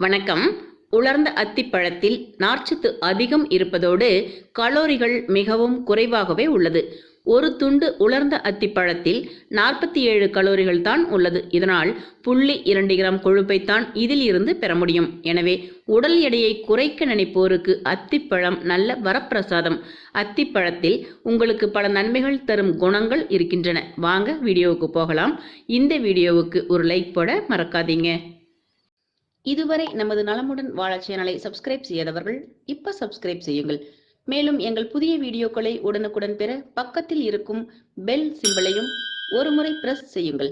வணக்கம். உலர்ந்த அத்திப்பழத்தில் நார்ச்சத்து அதிகம் இருப்பதோடு கலோரிகள் மிகவும் குறைவாகவே உள்ளது. ஒரு துண்டு உலர்ந்த அத்திப்பழத்தில் நாற்பத்தி ஏழு கலோரிகள் தான் உள்ளது. இதனால் புள்ளி இரண்டு கிராம் கொழுப்பைத்தான் இதில் இருந்து பெற முடியும். எனவே உடல் எடையை குறைக்க நினைப்போருக்கு அத்திப்பழம் நல்ல வரப்பிரசாதம். அத்திப்பழத்தில் உங்களுக்கு பல நன்மைகள் தரும் குணங்கள் இருக்கின்றன. வாங்க வீடியோவுக்கு போகலாம். இந்த வீடியோவுக்கு ஒரு லைக் போட மறக்காதீங்க. இதுவரை நமது நலமுடன் வாழ சேனலை சப்ஸ்கிரைப் செய்யாதவர்கள் இப்ப சப்ஸ்கிரைப் செய்யுங்கள். மேலும் எங்கள் புதிய வீடியோக்களை உடனுக்குடன் பெற பக்கத்தில் இருக்கும் பெல் சிம்பலையும் ஒருமுறை பிரஸ் செய்யுங்கள்.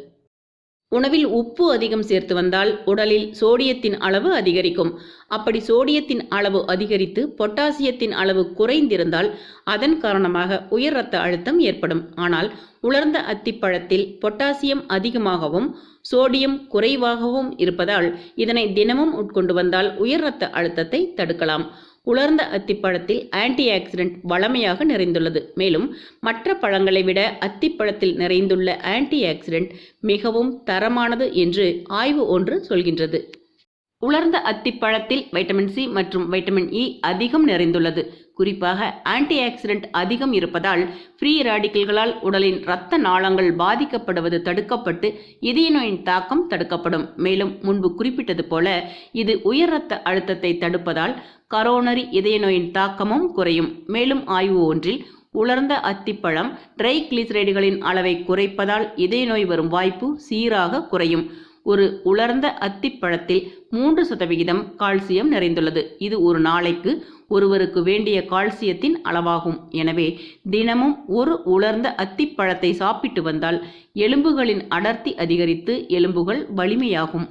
உணவில் உப்பு அதிகம் சேர்த்து வந்தால் உடலில் சோடியத்தின் அளவு அதிகரிக்கும். அப்படி சோடியத்தின் அளவு அதிகரித்து பொட்டாசியத்தின் அளவு குறைந்திருந்தால் அதன் காரணமாக உயர் இரத்த அழுத்தம் ஏற்படும். ஆனால் உலர்ந்த அத்திப்பழத்தில் பொட்டாசியம் அதிகமாகவும் சோடியம் குறைவாகவும் இருப்பதால் இதனை தினமும் உட்கொண்டு வந்தால் உயர் இரத்த அழுத்தத்தை தடுக்கலாம். உலர்ந்த அத்திப்பழத்தில் ஆன்டி ஆக்சிடென்ட் வளமையாக நிறைந்துள்ளது. மேலும் மற்ற பழங்களை விட அத்திப்பழத்தில் நிறைந்துள்ள ஆன்டி ஆக்சிடென்ட் மிகவும் தரமானது என்று ஆய்வு ஒன்று சொல்கின்றது. உலர்ந்த அத்திப்பழத்தில் வைட்டமின் சி மற்றும் வைட்டமின் இ e அதிகம் நிறைந்துள்ளது. குறிப்பாக ஆன்டி ஆக்சிடென்ட் அதிகம் இருப்பதால் ஃப்ரீ ராடிக்கல்களால் உடலின் இரத்த நாளங்கள் பாதிக்கப்படுவது தடுக்கப்பட்டு இதய நோயின் தாக்கம் தடுக்கப்படும். மேலும் முன்பு குறிப்பிட்டது போல இது உயர் இரத்த அழுத்தத்தை தடுப்பதால் கரோனரி இதய நோயின் தாக்கமும் குறையும். மேலும் ஆய்வு ஒன்றில் உலர்ந்த அத்திப்பழம் ட்ரைகிளிசரைடுகளின் அளவை குறைப்பதால் இதய நோய் வரும் வாய்ப்பு சீராக குறையும். ஒரு உலர்ந்த அத்திப்பழத்தில் மூன்று சதவிகிதம் கால்சியம் நிறைந்துள்ளது. இது ஒரு நாளைக்கு ஒருவருக்கு வேண்டிய கால்சியத்தின் அளவாகும். எனவே தினமும் ஒரு உலர்ந்த அத்திப்பழத்தை சாப்பிட்டு வந்தால் எலும்புகளின் அடர்த்தி அதிகரித்து எலும்புகள் வலிமையாகும்.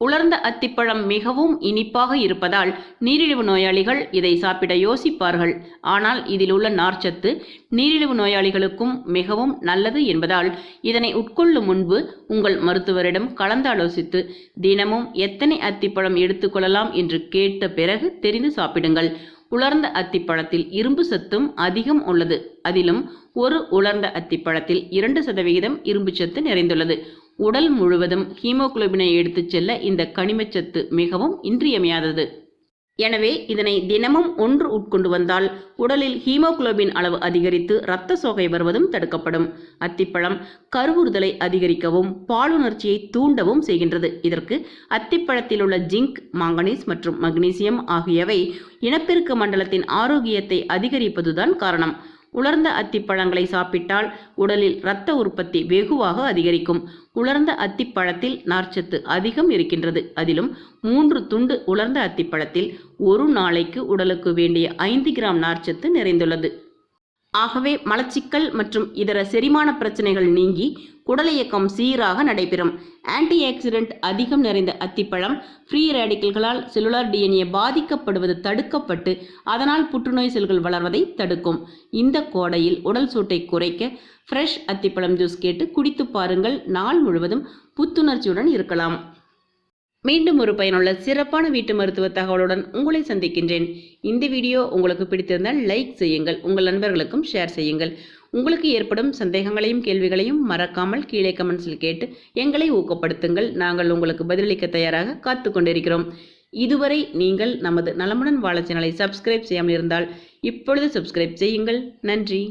உலர்ந்த அத்திப்பழம் மிகவும் இனிப்பாக இருப்பதால் நீரிழிவு நோயாளிகள் இதை சாப்பிட யோசிப்பார்கள். ஆனால் இதில் உள்ள நார்ச்சத்து நீரிழிவு நோயாளிகளுக்கும் மிகவும் நல்லது என்பதால் இதனை உட்கொள்ளும் முன்பு உங்கள் மருத்துவரிடம் கலந்தாலோசித்து தினமும் எத்தனை அத்திப்பழம் எடுத்துக்கொள்ளலாம் என்று கேட்ட பிறகு தெரிந்து சாப்பிடுங்கள். உலர்ந்த அத்திப்பழத்தில் இரும்பு சத்தும் அதிகம் உள்ளது. அதிலும் ஒரு உலர்ந்த அத்திப்பழத்தில் இரண்டு சதவிகிதம் இரும்பு சத்து நிறைந்துள்ளது. உடல் முழுவதும் ஹீமோகுளோபினை எடுத்துச் செல்ல இந்த கனிமச்சத்து மிகவும் இன்றியமையாதது. எனவே இதனை தினமும் ஒன்று உட்கொண்டு வந்தால் உடலில் ஹீமோகுளோபின் அளவு அதிகரித்து இரத்த சோகை வருவதும் தடுக்கப்படும். அத்திப்பழம் கருவுறுதலை அதிகரிக்கவும் பாலுணர்ச்சியை தூண்டவும் செய்கின்றது. இதற்கு அத்திப்பழத்தில் உள்ள ஜிங்க் மாங்கனீஸ் மற்றும் மக்னீசியம் ஆகியவை இனப்பெருக்க மண்டலத்தின் ஆரோக்கியத்தை அதிகரிப்பதுதான் காரணம். உலர்ந்த அத்திப்பழங்களை சாப்பிட்டால் உடலில் இரத்த உற்பத்தி வெகுவாக அதிகரிக்கும். உலர்ந்த அத்திப்பழத்தில் நார்ச்சத்து அதிகம் இருக்கின்றது. அதிலும் மூன்று துண்டு உலர்ந்த அத்திப்பழத்தில் ஒரு நாளைக்கு உடலுக்கு வேண்டிய ஐந்து கிராம் நார்ச்சத்து நிறைந்துள்ளது. ஆகவே மலச்சிக்கல் மற்றும் இதர செரிமான பிரச்சனைகள் நீங்கி குடல் இயக்கம் சீராக நடைபெறும். ஆன்டி ஆக்சிடென்ட் அதிகம் நிறைந்த அத்திப்பழம் ஃப்ரீ ரேடிக்கல்களால் செல்லுலார் டிஎன்ஏ பாதிக்கப்படுவது தடுக்கப்பட்டு அதனால் புற்றுநோய் செல்கள் வளர்வதை தடுக்கும். இந்த கோடையில் உடல் சூட்டை குறைக்க ஃப்ரெஷ் அத்திப்பழம் ஜூஸ் கேட்டு குடித்து பாருங்கள். நாள் முழுவதும் புத்துணர்ச்சியுடன் இருக்கலாம். மீண்டும் ஒரு பயனுள்ள சிறப்பான வீட்டு மருத்துவ தகவலுடன் உங்களை சந்திக்கின்றேன். இந்த வீடியோ உங்களுக்கு பிடித்திருந்தால் லைக் செய்யுங்கள் உங்கள் நண்பர்களுக்கும் ஷேர் செய்யுங்கள். உங்களுக்கு ஏற்படும் சந்தேகங்களையும் கேள்விகளையும் மறக்காமல் கீழே கமெண்ட்ஸில் கேட்டு எங்களை ஊக்கப்படுத்துங்கள். நாங்கள் உங்களுக்கு பதிலளிக்க தயாராக காத்து கொண்டிருக்கிறோம். இதுவரை நீங்கள் நமது நலமுடன் வாழ சேனலை சப்ஸ்கிரைப் செய்யாமல் இருந்தால் இப்பொழுது சப்ஸ்கிரைப் செய்யுங்கள். நன்றி.